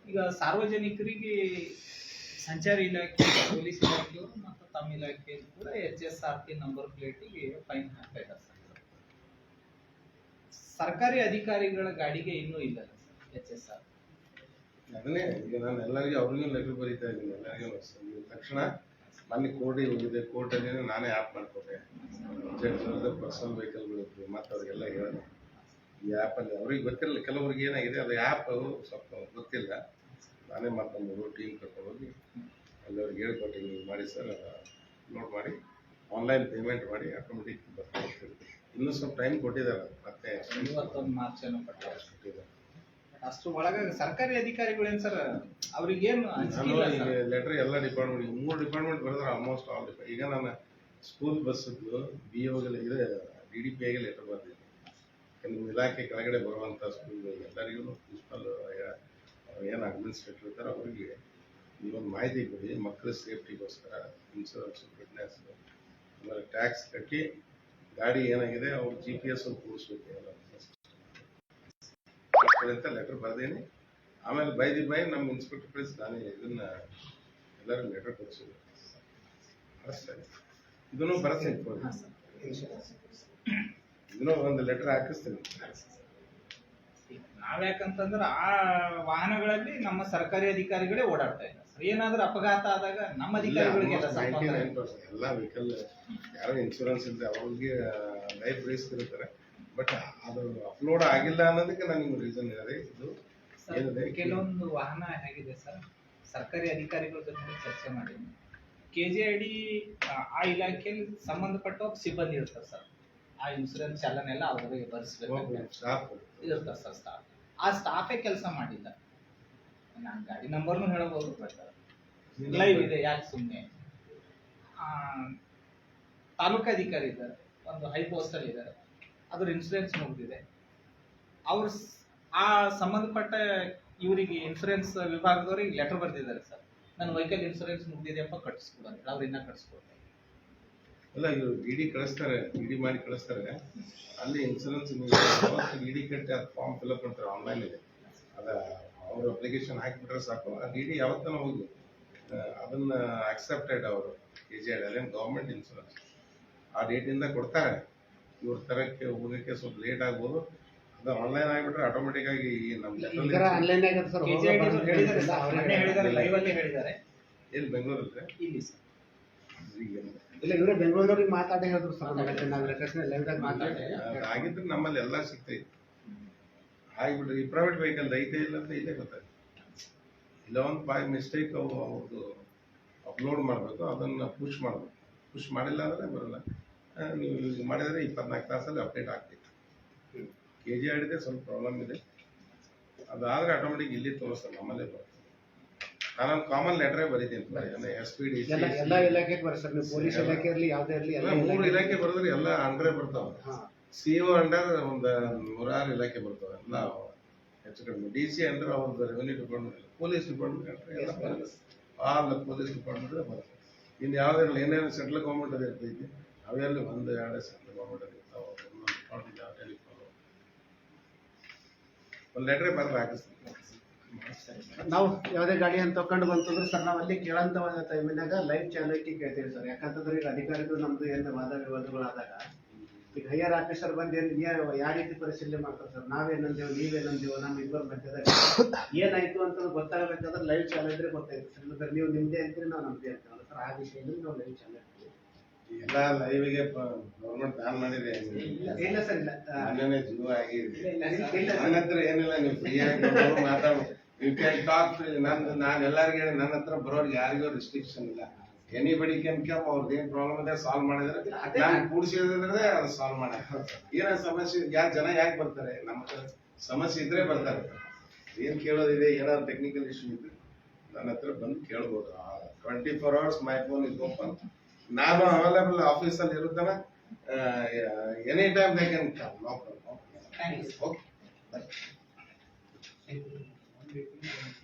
ಈಗ ಸಾರ್ವಜನಿಕರಿಗೆ ಸಂಚಾರಿ ಇಲಾಖೆ, ಪೊಲೀಸ್ ಇಲಾಖೆಯವರು ಮತ್ತು ತಮ್ಮ ಇಲಾಖೆಯಲ್ಲಿ ಕೂಡ H S R T number ಪ್ಲೇಟಿಗೆ ಫೈನ್ ಹಾಕ್ತಾ ಇದ್ದಾರೆ ಸರ್. ಸರ್ಕಾರಿ ಅಧಿಕಾರಿಗಳ ಗಾಡಿಗೆ ಇನ್ನೂ ಇಲ್ಲ ಎಚ್ ಎಸ್ ಆರ್ ಅದನ್ನೇ ಈಗ ನಾನು ಎಲ್ಲರಿಗೂ ಅವ್ರಿಗೂ ಲೆಟರ್ ಬರೀತಾ ಇದ್ದೀನಿ, ಎಲ್ಲರಿಗೂ ತಕ್ಷಣ ಮೊನ್ನೆ ಕೋರ್ಟಿಗೆ ಹೋಗಿದ್ದೆ ಕೋರ್ಟಲ್ಲಿ ನಾನೇ ಆ್ಯಪ್ ಮಾಡ್ಕೊಂಡೆ ಜಡ್ಜ್ರದ ಪರ್ಸನಲ್ ವೆಹಿಕಲ್ಗಳಿದ್ವು ಮತ್ತು ಅವ್ರಿಗೆಲ್ಲ ಹೇಳಿದೆ. ಈ ಆ್ಯಪಲ್ಲಿ ಅವ್ರಿಗೆ ಗೊತ್ತಿರಲಿಲ್ಲ, ಕೆಲವ್ರಿಗೆ ಏನಾಗಿದೆ, ಅದು ಆ್ಯಪ್ ಸ್ವಲ್ಪ ಗೊತ್ತಿಲ್ಲ. ನಾನೇ ಮಾಡ್ಕೊಂಡು ಮೂರು ಟೀಮ್ ಕರ್ಕೊಂಡು ಹೋಗಿ ಅಲ್ಲಿ ಅವ್ರಿಗೆ ಹೇಳ್ಕೊಟ್ಟು ಹಿಂಗೆ ಮಾಡಿ ಸರ್ ನೋಟ್ ಮಾಡಿ ಆನ್ಲೈನ್ ಪೇಮೆಂಟ್ ಮಾಡಿ ಆಟೋಮೆಟಿಕ್ ಬರ್ತಾ ಇನ್ನೂ ಸ್ವಲ್ಪ ಟೈಮ್ ಕೊಟ್ಟಿದ್ದಾರೆ ಮತ್ತೆ ಏನೋ ಕೊಟ್ಟಿದ್ದಾರೆ. ಅಷ್ಟು ಒಳಗ ಸರ್ಕಾರಿ ಅಧಿಕಾರಿಗಳೇನ್ ಸರ್ ಅವ್ರಿಗೇನು ಲೆಟರ್ ಎಲ್ಲ ಡಿಪಾರ್ಟ್ಮೆಂಟ್ ಮೂರು ಡಿಪಾರ್ಟ್ಮೆಂಟ್ ಬರೆದ್ರೆ ಆಲ್ಮೋಸ್ಟ್ ಆಲ್ ಈಗ ನಾನು ಸ್ಕೂಲ್ ಬಸ್ಸದ್ದು ಬಿ ಓಗೆಲ್ಲ ಇದೆ ಡಿ ಡಿ ಪಿ ಐಗೆ ಲೆಟರ್ ಬರ್ತೀನಿ ನಿಮ್ಮ ಇಲಾಖೆ ಕೆಳಗಡೆ ಬರುವಂಥ ಸ್ಕೂಲ್ ಎಲ್ಲರಿಗೂ ಪ್ರಿನ್ಸಿಪಲ್ ಏನು ಅಡ್ಮಿನಿಸ್ಟ್ರೇಟರ್ ಇರ್ತಾರೆ ಅವರಿಗೆ ನೀವೊಂದು ಮಾಹಿತಿ ಕೊಡಿ ಮಕ್ಕಳ ಸೇಫ್ಟಿಗೋಸ್ಕರ ಇನ್ಶೂರೆನ್ಸ್ ಫಿಟ್ನೆಸ್ ಆಮೇಲೆ ಟ್ಯಾಕ್ಸ್ ಕಟ್ಟಿ ಗಾಡಿ ಏನಾಗಿದೆ ಅವ್ರು ಜಿ ಪಿ ಎಸ್ ಕೂರಿಸ್ಬೇಕು ಎಲ್ಲ ಅಂತ ಲೆಟರ್ ಬರ್ದೇನೆ. ಆಮೇಲೆ ಬೈದಿ ಬೈ ನಮ್ಮ ಇನ್ಸ್ಪೆಕ್ಟರ್ ಪ್ಲೇಸ್ ನಾನೇ ಇದನ್ನ ಎಲ್ಲರಿಗೂ ಲೆಟರ್ ಕೊಡಿಸಿದ್ರು ಇದನ್ನು ಬರ್ತೀನಿ ಇದನ್ನು ಒಂದು ಲೆಟರ್ ಹಾಕಿಸ್ತೀನಿ. ನಾವ್ಯಾಕಂತಂದ್ರ ಆ ವಾಹನಗಳಲ್ಲಿ ನಮ್ಮ ಸರ್ಕಾರಿ ಅಧಿಕಾರಿಗಳೇ ಓಡಾಡ್ತಾ ಇದ್ದಾರೆ. ಏನಾದ್ರೂ ಅಪಘಾತ ಆದಾಗ ನಮ್ಮ ನೈನ್ ಎಲ್ಲ ವೆಹಿಕಲ್ ಯಾರೋ ಇನ್ಶೂರೆನ್ಸ್ ಇಲ್ಲದೆ ಅವ್ರಿಗೆ ಲೈಫ್ ರಿಸ್ಕ್ ಇರ್ತಾರೆ ಬಟ್ ಅದು ಅಪ್ಲೋಡ್ ಆಗಿಲ್ಲ ಅನ್ನೋದಕ್ಕೆ ನಿಮ್ಗೆ ರೀಸನ್ ಇದೆ. ಇದು. ಏನಿದೆ ಕೆಲವೊಂದು ವಾಹನ ಹೇಗಿದೆ ಸರ್? ಸರ್ಕಾರಿ ಅಧಿಕಾರಿಗಳ ಜೊತೆ ಚರ್ಚೆ ಮಾಡಿ. ಕೆ ಜಿ ಐ ಡಿ ಆ ಇಲಾಖೆಯಲ್ಲಿ ಸಂಬಂಧಪಟ್ಟ ಸಿಬ್ಬಂದಿ ಇರ್ತಾರೆ ಸರ್. ಆ ಇನ್ಸೂರೆನ್ಸ್ ಚಾಲನೆ ಎಲ್ಲ ಅವರಿಗೆ ಬರ್ಸ್ಬೇಕು ಇರ್ತಾರೆ ಸರ್ ಸ್ಟಾಫ್ ಆ ಸ್ಟಾಫೇ ಕೆಲಸ ಮಾಡಿಲ್ಲ. ನಾನು ಗಾಡಿ ನಂಬರ್ನು ಹೇಳಬಹುದು ಲೈವ್ ಇದೆ, ಯಾಕೆ ಸುಮ್ಮನೆ ತಾಲೂಕಾಧಿಕಾರಿ ಇದ್ದಾರೆ, ಒಂದು ಹೈ ಪೋಸ್ಟಲ್ಲಿ ಇದ್ದಾರೆ. ಅದ್ರ ಇನ್ಸೂರೆನ್ಸ್ ಮುಗಿದಿದೆ. ಅವ್ರ ಆ ಸಂಬಂಧಪಟ್ಟ ಇವರಿಗೆ ಇನ್ಸೂರೆನ್ಸ್ ವಿಭಾಗದವ್ರಿಗೆ ಲೆಟರ್ ಬರ್ದಿದ್ದಾರೆ ಸರ್. ನನ್ನ ವೆಹಿಕಲ್ ಇನ್ಸೂರೆನ್ಸ್ ಮುಗಿದಿದೆಯಪ್ಪ ಕಟ್ಸ್ಕೊಡೋದು ಅವ್ರು ಇನ್ನೂ ಕಟ್ಟಿಸ್ಕೊಡ್ತಾರೆ ಅಲ್ಲ ಇವರು ಡಿ ಕಳಿಸ್ತಾರೆ ಡಿ ಮಾಡಿ ಕಳಿಸ್ತಾರೆ. ಅಲ್ಲಿ ಇನ್ಸೂರೆನ್ಸ್ ಡಿ ಡಿ ಕಟ್ಟಿ ಅದು ಫಾರ್ಮ್ ಫಿಲ್ಅಪ್ ಮಾಡ್ತಾರೆ ಆನ್ಲೈನ್ ಇದೆ ಅದ ಅವರು ಅಪ್ಲಿಕೇಶನ್ ಹಾಕಿಬಿಟ್ರೆ ಸಾಕು. ಅದು ಡಿ ಡಿ ಯಾವತ್ತನ ಹೋಗಿ ಅದನ್ನ ಅಕ್ಸೆಪ್ಟೆಡ್ ಅವರು ಕೆ ಜಿ ಅದೇನು ಗೌರ್ಮೆಂಟ್ ಇನ್ಸೂರೆನ್ಸ್ ಆ ಡೇಟಿಂದ ಕೊಡ್ತಾರೆ. ಇವ್ರ ತರಕ್ಕೆ ಹೋಗಕ್ಕೆ ಸ್ವಲ್ಪ ಲೇಟ್ ಆಗ್ಬೋದು. ಅದು ಆನ್ಲೈನ್ ಆಗಿಬಿಟ್ರೆ ಆಟೋಮೆಟಿಕ್ ಆಗಿ ನಮ್ಮ ಎಲ್ಲಿ ಬೆಂಗಳೂರಲ್ಲಿ ಇಲ್ಲಿ ಸರ್ ಈಗ ಇಲ್ಲ ಇವರೇ ಬೆಂಗಳೂರವ್ರಿಗೆ ಮಾತಾಡಿ ಹೇಳಿದ್ರು ಸರ್ ನಾವು ಲೈವ್ದಾಗ ಮಾತಾಡಿ. ಅದು ಆಗಿದ್ರೆ ನಮ್ಮಲ್ಲಿ ಎಲ್ಲ ಸಿಗ್ತೈತಿ. ಆಗಿಬಿಟ್ರೆ ಈ ಪ್ರೈವೇಟ್ ವೆಹಿಕಲ್ ಐತೆ ಇಲ್ಲ ಅಂತ ಇಲ್ಲೇ ಗೊತ್ತಾಯ್ತು. ಇಲ್ಲ ಒಂದು ಬೈ ಮಿಸ್ಟೇಕ್ ಅವು ಅವ್ರದ್ದು ಅಪ್ಲೋಡ್ ಮಾಡಬೇಕು ಅದನ್ನು ಪುಷ್ ಮಾಡಬೇಕು. ಪುಷ್ ಮಾಡಿಲ್ಲ ಅಂದರೆ ಬರಲ್ಲ. ನೀವು ಯೂಸ್ ಮಾಡಿದರೆ ಇಪ್ಪತ್ನಾಲ್ಕು ತಾಸಲ್ಲಿ ಅಪ್ಡೇಟ್ ಆಗ್ತೈತಿ. ಕೆ ಜಿ ಆಡಿದೆ ಸ್ವಲ್ಪ ಪ್ರಾಬ್ಲಮ್ ಇದೆ. ಅದಾದರೆ ಆಟೋಮೆಟಿಕ್ ಇಲ್ಲಿ ತೋರಿಸ್ತಾರೆ ನಮ್ಮಲ್ಲೇ ಬರುತ್ತೆ. ನಾನೊಂದು ಕಾಮನ್ ಲೆಟ್ರೇ ಬರೀತೀನಿ ಎಸ್ ಪಿ ಡಿ ಎಲ್ಲ ಎಲ್ಲ ಇಲಾಖೆಗೆ ಬರ್ರಿ ಸರ್. ನೀವು ಪೊಲೀಸ್ ಇಲಾಖೆ ಇರಲಿ ಯಾವುದೇ ಇರಲಿ ಎಲ್ಲ ಮೂರು ಇಲಾಖೆ ಬರೆದ್ರೆ ಎಲ್ಲ ಅಂಡ್ರೆ ಬರ್ತಾವ. ಸಿ ಒ ಅಂಡರ್ ಒಂದು ನೂರಾರು ಇಲಾಖೆ ಬರ್ತಾವ. ಎಲ್ಲ ಹೆಚ್ಚು ಕಡಿಮೆ. ಡಿ ಸಿ ಅಂಡರ್ ಅವ್ರದ್ದು ರೆವೆನ್ಯೂ ಡಿಪಾರ್ಟ್ಮೆಂಟ್ ಪೊಲೀಸ್ ಡಿಪಾರ್ಟ್ಮೆಂಟ್ ಎಲ್ಲ ಬರುತ್ತೆ. ಆಲ್ ಪೊಲೀಸ್ ಡಿಪಾರ್ಟ್ಮೆಂಟ್ ಬರುತ್ತೆ. ಇನ್ನು ಯಾವುದೇ ಏನೇನು ಸೆಂಟ್ರಲ್ ಗೌರ್ಮೆಂಟ್ ಅದು ಇರ್ತೈತಿ ಅವೆಲ್ಲ ಒಂದು ಎರಡು ಸೆಂಟ್ರಲ್ ಗೌರ್ಮೆಂಟ್ ಅದು ಇರ್ತಾವೆ. ಒಂದು ಲೆಟ್ರೇ ಬರಲ್ಲ ಹಾಕಿಸ್ತೀನಿ. ನಾವು ಯಾವುದೇ ಗಾಡಿ ಅಂತ ತಗೊಂಡು ಬಂತಂದ್ರೆ ಸರ್ ನಾವು ಅಲ್ಲಿ ಕೇಳಂತ ಟೈಮಿನಾಗ ಲೈವ್ ಚಾನಲ್ಗೆ ಕೇಳ್ತೀವಿ ಸರ್. ಯಾಕಂತಂದ್ರೆ ಈಗ ಅಧಿಕಾರಿಗಳು ನಮ್ದು ಏನು ವಾದ ವಿವಾದಗಳಾದಾಗ ಈಗ ಹೈಯರ್ ಆಫೀಸರ್ ಬಂದು ಏನು ಯಾವ ರೀತಿ ಪರಿಶೀಲನೆ ಮಾಡ್ತಾರೆ ಸರ್? ನಾವೇನಂದೇವು ನೀವೇನಂದೇವು ನಮ್ಮ ಇಬ್ಬರ ಮಧ್ಯದಾಗ ಏನಾಯ್ತು ಅಂತ ಗೊತ್ತಾಗಬೇಕಾದ್ರೆ ಲೈವ್ ಚಾನಲ್ ಇದ್ರೆ ಗೊತ್ತಾಯ್ತು ಸರ್. ಸರ್ ನೀವು ನಿಮ್ದೇ ಅಂತೀರಿ ನಾವು ನಮ್ದೇ ಅಂತೀವಲ್ಲ ಸರ್ ಆ ವಿಷಯದಲ್ಲಿ ನಾವು ಲೈವ್ ಚಾನಲ್ ಎಲ್ಲ ಲೈವ್ಗೆ ಗೌರ್ಮೆಂಟ್ ಬ್ಯಾನ್ ಮಾಡಿದೆ. ಇಲ್ಲ ಸರ್ ಇಲ್ಲ. ಆಗಿದೆ. ಏನಿಲ್ಲ ನೀವು ಫ್ರೀ ಆಗಿ ಮಾತಾಡ ಯು ಕ್ಯಾನ್ ಟಾಕ್ ನಾನು ನಾನು ಎಲ್ಲರಿಗೂ ನನ್ನ ಹತ್ರ ಬರೋರಿಗೆ ಯಾರಿಗೂ ರಿಸ್ಟ್ರಿಕ್ಷನ್ ಇಲ್ಲ. ಎನಿಬಡಿ ಕ್ಯಾನ್ ಕಮ್ ಅವ್ರದ್ದು ಏನು ಪ್ರಾಬ್ಲಮ್ ಇದೆ ಸಾಲ್ವ್ ಮಾಡಿದ್ರೆ ನಾನು ಕೂಡಿಸಿದ್ರೆ ಅದು ಸಾಲ್ವ್ ಮಾಡ ಏನ ಸಮಸ್ಯೆ ಯಾರು ಜನ ಯಾಕೆ ಬರ್ತಾರೆ? ನಮ್ಮ ಹತ್ರ ಸಮಸ್ಯೆ ಇದ್ರೆ ಬರ್ತಾರೆ. ಏನು ಕೇಳೋದಿದೆ ಏನಾದ್ರು ಟೆಕ್ನಿಕಲ್ ಇಶ್ಯೂ ಇದ್ರೆ ನನ್ನ ಹತ್ರ ಬಂದು ಕೇಳ್ಬೋದು. Twenty four hours my phone is open ನಾನು ಅವೈಲೇಬಲ್ ಆಫೀಸಲ್ಲಿ ಇರುತ್ತಾನೆ. Any time they can come okay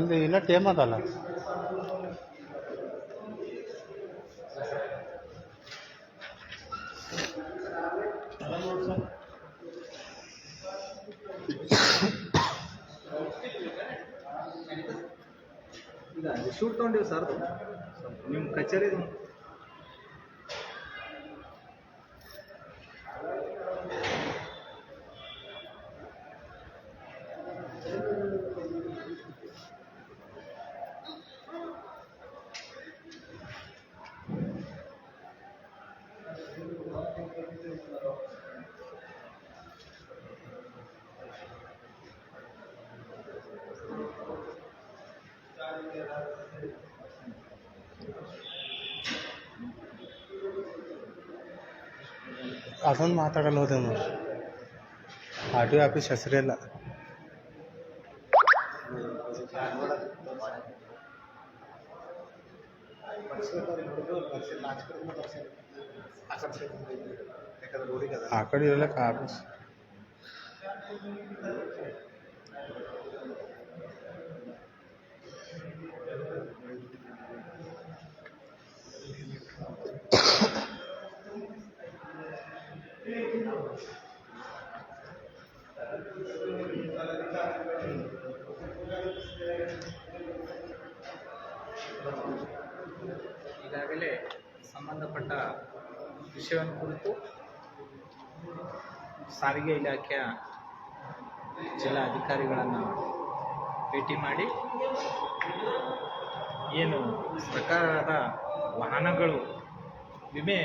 ಬಂದು ಇಲ್ಲ ಟೇಮ್ ಅದಲ್ಲ. ಶೂಟ್ ತೊಗೊಂಡಿವಿ ಸರ್ ನಿಮ್ಮ ಕಚೇರಿದು ಅದೊಂದು ಮಾತಾಡಲ್ಲ ಹೋದೆ ನೋಡಿ ಆರ್ ಟಿ ಆಫೀಸ್ ಹೆಸರಿಲ್ಲ ಆ ಕಡೆ ಇರಲ್ಲ ಆಫೀಸ್ ಈಗಾಗಲೇ ಸಂಬಂಧಪಟ್ಟ ವಿಷಯವನ್ನು ಕುರಿತು ಸಾರಿಗೆ ಇಲಾಖೆಯ ಜಿಲ್ಲಾ ಅಧಿಕಾರಿಗಳನ್ನು ಭೇಟಿ ಮಾಡಿ ಏನು ಸರ್ಕಾರದ ವಾಹನಗಳು ವಿಮೆ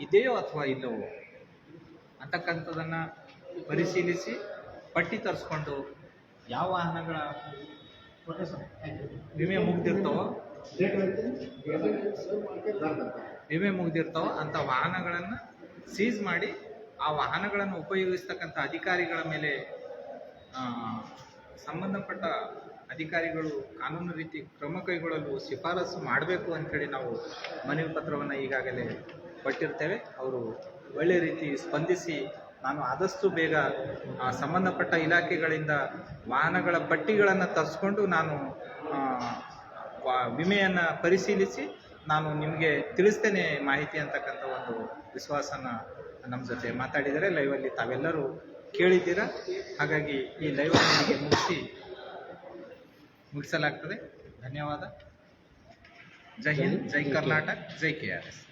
ಇದೆಯೋ ಅಥವಾ ಇಲ್ಲವೋ ಅಂತಕ್ಕಂಥದ್ದನ್ನು ಪರಿಶೀಲಿಸಿ ಪಟ್ಟಿ ತರಿಸ್ಕೊಂಡು ಯಾವ ವಾಹನಗಳ ವಿಮೆ ಮುಗ್ದಿರ್ತಾವೋ? ವಿಮೆ ಮುಗಿದಿರ್ತಾವ ಅಂಥ ವಾಹನಗಳನ್ನು ಸೀಸ್ ಮಾಡಿ ಆ ವಾಹನಗಳನ್ನು ಉಪಯೋಗಿಸ್ತಕ್ಕಂಥ ಅಧಿಕಾರಿಗಳ ಮೇಲೆ ಸಂಬಂಧಪಟ್ಟ ಅಧಿಕಾರಿಗಳು ಕಾನೂನು ರೀತಿ ಕ್ರಮ ಕೈಗೊಳ್ಳಲು ಶಿಫಾರಸು ಮಾಡಬೇಕು ಅಂಥೇಳಿ ನಾವು ಮನವಿ ಪತ್ರವನ್ನು ಈಗಾಗಲೇ ಕೊಟ್ಟಿರ್ತೇವೆ. ಅವರು ಒಳ್ಳೆ ರೀತಿ ಸ್ಪಂದಿಸಿ ನಾನು ಆದಷ್ಟು ಬೇಗ ಸಂಬಂಧಪಟ್ಟ ಇಲಾಖೆಗಳಿಂದ ವಾಹನಗಳ ಪಟ್ಟಿಗಳನ್ನು ತರಿಸ್ಕೊಂಡು ನಾನು ವಿಮೆಯನ್ನು ಪರಿಶೀಲಿಸಿ ನಾನು ನಿಮಗೆ ತಿಳಿಸ್ತೇನೆ ಮಾಹಿತಿ ಅಂತಕ್ಕಂಥ ಒಂದು ವಿಶ್ವಾಸನ ನಮ್ಮ ಜೊತೆ ಮಾತಾಡಿದರೆ ಲೈವಲ್ಲಿ ತಾವೆಲ್ಲರೂ ಕೇಳಿದ್ದೀರಾ? ಹಾಗಾಗಿ ಈ ಲೈವನ್ನು ನಿಮಗೆ ಮುಗಿಸಿ ಮುಗಿಸಲಾಗ್ತದೆ. ಧನ್ಯವಾದ. ಜೈ ಹಿಂದ್, ಜೈ ಕರ್ನಾಟಕ, ಜೈ ಕೆ ಆರ್ ಎಸ್.